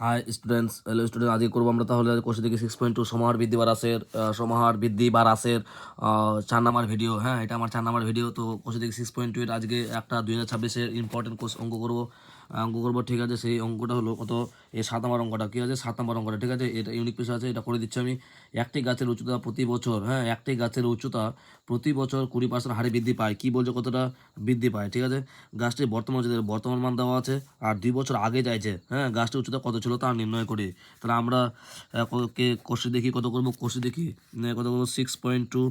High students hello student আজকে করব আমরা তাহলে কোর্স থেকে সিক্স পয়েন্ট টু সমাহার বৃদ্ধি বা রাসের সমাহার বৃদ্ধি বা রাসের চার নাম্বার ভিডিও হ্যাঁ এটা আমার চার নাম্বার ভিডিও তো কোর্স থেকে সিক্স পয়েন্ট টু এর আজকে একটা দুই হাজার ছাব্বিশের ইম্পর্টেন্ট কোর্স অঙ্ক করব। অঙ্ক করব, ঠিক আছে, সেই অঙ্কটা হলো কত? এই সাত নম্বর অঙ্কটা, কী আছে? সাত নম্বর অঙ্কটা, ঠিক আছে? এটা ইউনিক পেশা আছে, এটা করে দিচ্ছি আমি। একটি গাছের উচ্চতা প্রতি বছর হ্যাঁ একটি গাছের উচ্চতা প্রতি বছর কুড়ি পার্সেন্ট হারে বৃদ্ধি পায়। কী বলছে কতটা? বৃদ্ধি পায়, ঠিক আছে? গাছটির বর্তমান উচ্চতা বর্তমান মান দেওয়া আছে, আর দুই বছর আগে যাইছে হ্যাঁ গাছটির উচ্চতা কত ছিল তা নির্ণয় করি। তাহলে আমরা কে কোর্সে দেখি কত করব? কোর্সে দেখি কত করব? সিক্স পয়েন্ট টু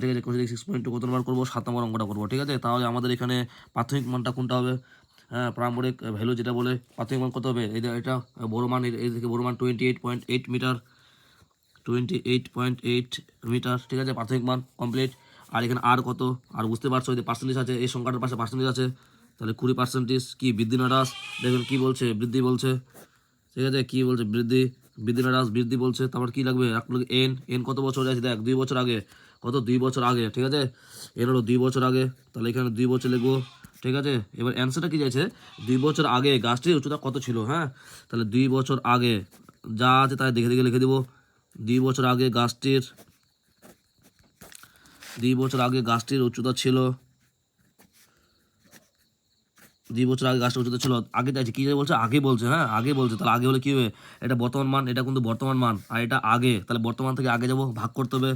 ঠিক আছে কোর্সে দেখি সিক্স পয়েন্ট টু কত নম্বর করব? সাত নম্বর অঙ্কটা করব, ঠিক আছে? তাহলে আমাদের এখানে প্রাথমিক মানটা কোনটা হবে? প্রারম্ভিক ভ্যালু যেটা বলে প্রাথমিক মান কত হবে এটা বড় মান, এই থেকে বড় মান twenty eight point eight metre twenty eight point eight metre ঠিক আছে, প্রাথমিক মান কমপ্লিট আর এখানে আর কত? আর বুঝতে পারছ যে পার্সেন্টেজ আছে, এই সংখ্যাটার পাশে পার্সেন্টেজ আছে, তাহলে কুড়ি পার্সেন্টেজ কি বৃদ্ধি না হ্রাস? দেখুন কী বলছে, বৃদ্ধি বলছে, ঠিক আছে, কী বলছে, বৃদ্ধি বৃদ্ধি না বৃদ্ধি বলছে, তারপর কী লাগবে? লাগবে এন এন কত বছর আছে? দেখ, দুই বছর আগে, কত? দুই বছর আগে, ঠিক আছে এন হলো দুই বছর আগে, তাহলে এখানে দুই বছর লিখব ঠিক আছে? এবার অ্যান্সারটা কী চাইছে? দুই বছর আগে গাছটির উচ্চতা কত ছিল হ্যাঁ? তাহলে দুই বছর আগে যা আছে তাই দেখে দেখে লিখে দেবো। দুই বছর আগে গাছটির, দুই বছর আগে গাছটির উচ্চতা ছিল, দুই বছর আগে গাছটা উচ্চতা ছিল, আগে চাইছে, কী বলছে? আগে বলছে হ্যাঁ? আগে বলছে, তাহলে আগে হলে কী হবে? এটা বর্তমান মান, এটা কিন্তু বর্তমান মান, আর এটা আগে। তাহলে বর্তমান থেকে আগে যাব, ভাগ করতে হবে।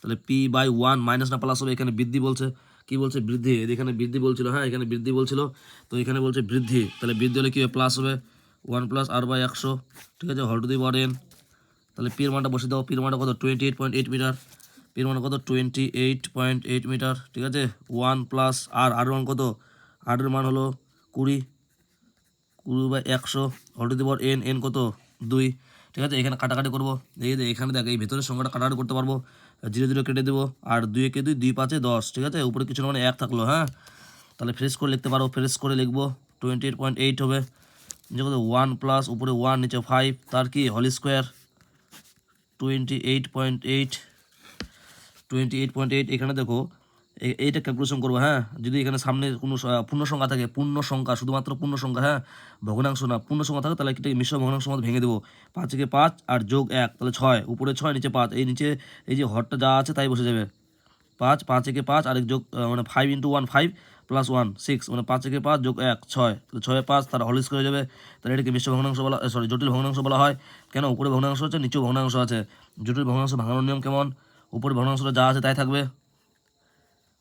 তাহলে পি বাই ওয়ান মাইনাস না প্লাস হবে, এখানে বৃদ্ধি বলছে। কি বলছে বৃদ্ধি? এখানে বৃদ্ধি বলছিল হ্যাঁ এখানে বৃদ্ধি বলছিল। তো এখানে বলছে বৃদ্ধি। তাহলে বৃদ্ধি হলে কী হবে? প্লাস হবে। ওয়ান প্লাস আর বাই একশো। ঠিক আছে? হল টু দি পাওয়ার এন তাহলে পির মানটা বসে দাও। পির মানটা কত? Twenty eight point eight metre পির মান কত? Twenty eight point eight metre ঠিক আছে? ওয়ান প্লাস আর আর মান কত? আরের মান হলো কুড়ি। কুড়ি বাই একশো। হল টু এন এন কত? দুই। ঠিক আছে? এখানে কাটাকাটি করব। এই এখানে দেখ, এই ভেতরের সংখ্যাটা কাটাকাটি করতে পারব। জিরো জিরো কেটে দেবো। আর দুই একে দুই দুই পাঁচে দশ, ঠিক আছে? উপরে কিছু মানে এক থাকল হ্যাঁ? তাহলে ফ্রেশ করে লিখতে পারো ফ্রেশ করে লিখব। টোয়েন্টি এইট পয়েন্ট এইট হবে। যে কত ওয়ান প্লাস উপরে ওয়ান নিচে ফাইভ তার কি? হল square twenty eight point eight twenty eight point eight এখানে দেখো এইটা ক্যালকুলেশন করব হ্যাঁ? যদি এখানে সামনে কোনো পূর্ণ সংখ্যা থাকে পূর্ণ সংখ্যা শুধুমাত্র পূর্ণ সংখ্যা হ্যাঁ? ভগ্নাংশ না পূর্ণ সংখ্যা থাকে, তাহলে এটাকে মিশ্র ভগ্নাংশ মধ্যে ভেঙে দেবো। পাঁচ থেকে পাঁচ আর যোগ এক, তাহলে ছয়। উপরে ছয়, নিচে পাঁচ। এই নিচে, এই যে হরটা যা আছে, তাই বসে যাবে। পাঁচ পাঁচ একে পাঁচ আর এক যোগ মানে five into one five plus one six মানে পাঁচ একে পাঁচ যোগ এক, ছয়। তাহলে ছয় পাঁচ, তার হলিস করে যাবে। তাহলে এটাকে মিশ্র ভগ্নাংশ বলা সরি জটিল ভগ্নাংশ বলা হয়। কেন? উপরে ভগ্নাংশ আছে, নিচেও ভগ্নাংশ আছে। জটিল ভগ্নাংশ ভাঙানোর নিয়ম কেমন? উপরে ভগ্নাংশটা যা আছে, তাই থাকবে।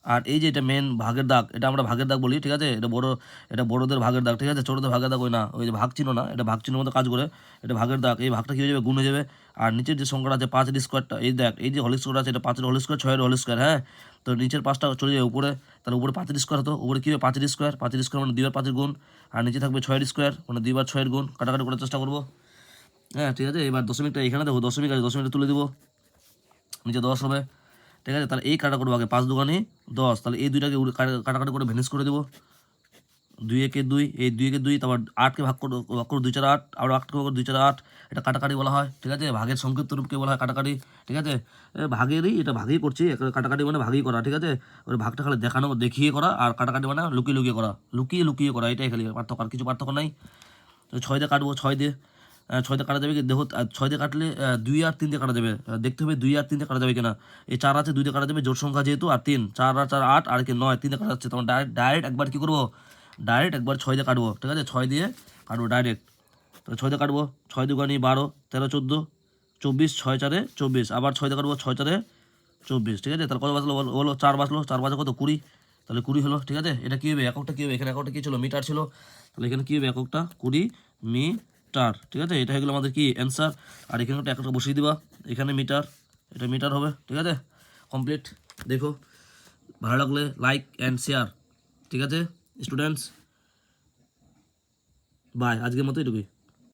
আর এই যে এটা মেন ভাগের দাগ, এটা আমরা ভাগের দাগ বলি, ঠিক আছে? এটা বড়, এটা বড়দের ভাগের দাগ, ঠিক আছে? ছোটোদের ভাগের দাগ ওই না, ওই যে ভাগ চিহ্ন না, এটা ভাগ চিহ্নের মতো কাজ করে, এটা ভাগের দাগ, এই ভাগটা কী হয়ে যাবে? গুণ হয়ে যাবে। আর নিচের যে সংখ্যাটা আছে পাঁচের স্কোয়ারটা এই দেখ, এই যে হল স্কোয়ার আছে, এটা পাঁচের হল স্কোয়ার ছয়ের হল স্কোয়ার হ্যাঁ? তো নিচের পাঁচটা চলে যাবে উপরে, তাহলে উপরে পাঁচের স্কোয়ার হতো, উপরে কী হবে? পাঁচের স্কোয়ার পাঁচের স্কোয়ার মানে দুইবার পাঁচের গুণ, আর নিচে থাকবে ছয়ের স্কোয়ার মানে দুইবার ছয়ের গুণ, কাটাকাটি করার চেষ্টা করব। হ্যাঁ ঠিক আছে? এবার দশমিকটা এখানে দেখো, দশমিক আছে, দশমিকটা তুলে দেবো। নিচে দশ হবে। ঠিক আছে? তাহলে এই কাটা করব আগে পাঁচ দোকানে দশ। তাহলে এই দুইটাকে কাটাকাটি করে ভ্যানিশ করে দেবো। দুই একে দুই, এই দুই একে দুই, তারপর আটকে ভাগ করো ভাগ করো দুই চার আট আবার আটকে ভাগ করো দুই চার আট, এটা কাটাকাটি বলা হয়, ঠিক আছে? ভাগের সংক্ষিপ্ত রূপকে বলা হয় কাটাকাটি, ঠিক আছে? ভাগেরই, এটা ভাগেই করছি কাটাকাটি মানে ভাগই করা, ঠিক আছে? ওই ভাগটা খালি দেখানো, দেখিয়ে করা, আর কাটাকাটি মানে লুকিয়ে লুকিয়ে করা, লুকিয়ে লুকিয়ে করা, এটাই খালি পার্থক্য, আর কিছু পার্থক্য নাই। তো ছয় দিয়ে কাটবো, ছয় দিয়ে। আহ, ছয় দিয়ে কাটা যাবে কি? দেখো আহ, ছয় দিয়ে কাটলে দুই আর তিন দিয়ে কাটা যাবে। দেখতে হবে দুই আর তিন দিয়ে কাটা যাবে কিনা। এই চার আছে দুই দিয়ে কাটা যাবে জোট সংখ্যা যেহেতু আর তিন। চার আর চার আট আর কি নয় তিন দিয়ে কাটা যাচ্ছে। তখন ডাইরেক্ট ডাইরেক্ট একবার কী করব? ডাইরেক্ট একবার ছয় দিয়ে কাটবো ঠিক আছে? ছয় দিয়ে কাটবো ডাইরেক্ট তো ছয় দিয়ে কাটবো ছয় দুগানি বারো তেরো চোদ্দ চব্বিশ ছয় চারে চব্বিশ। আবার ছয় দিয়ে কাটবো ছয় চারে চব্বিশ ঠিক আছে? তাহলে কত বাজলো বলো- চার বাজলো চার বাজে কত? কুড়ি। তাহলে কুড়ি হলো ঠিক আছে? এটা কী হবে? এককটা কী হবে? এখানে এককটা কী ছিল? মিটার ছিল। তাহলে এখানে কী হবে? এককটা কুড়ি মিটার, ঠিক আছে? এটা হয়ে গেলো আমাদের কি? অ্যান্সার আর এখানে একটা একটা বসিয়ে দিবা। এখানে মিটার, এটা মিটার হবে, ঠিক আছে? কমপ্লিট দেখো, ভালো লাগলে লাইক অ্যান্ড শেয়ার ঠিক আছে? স্টুডেন্টস বাই আজকের মতো এটুকুই।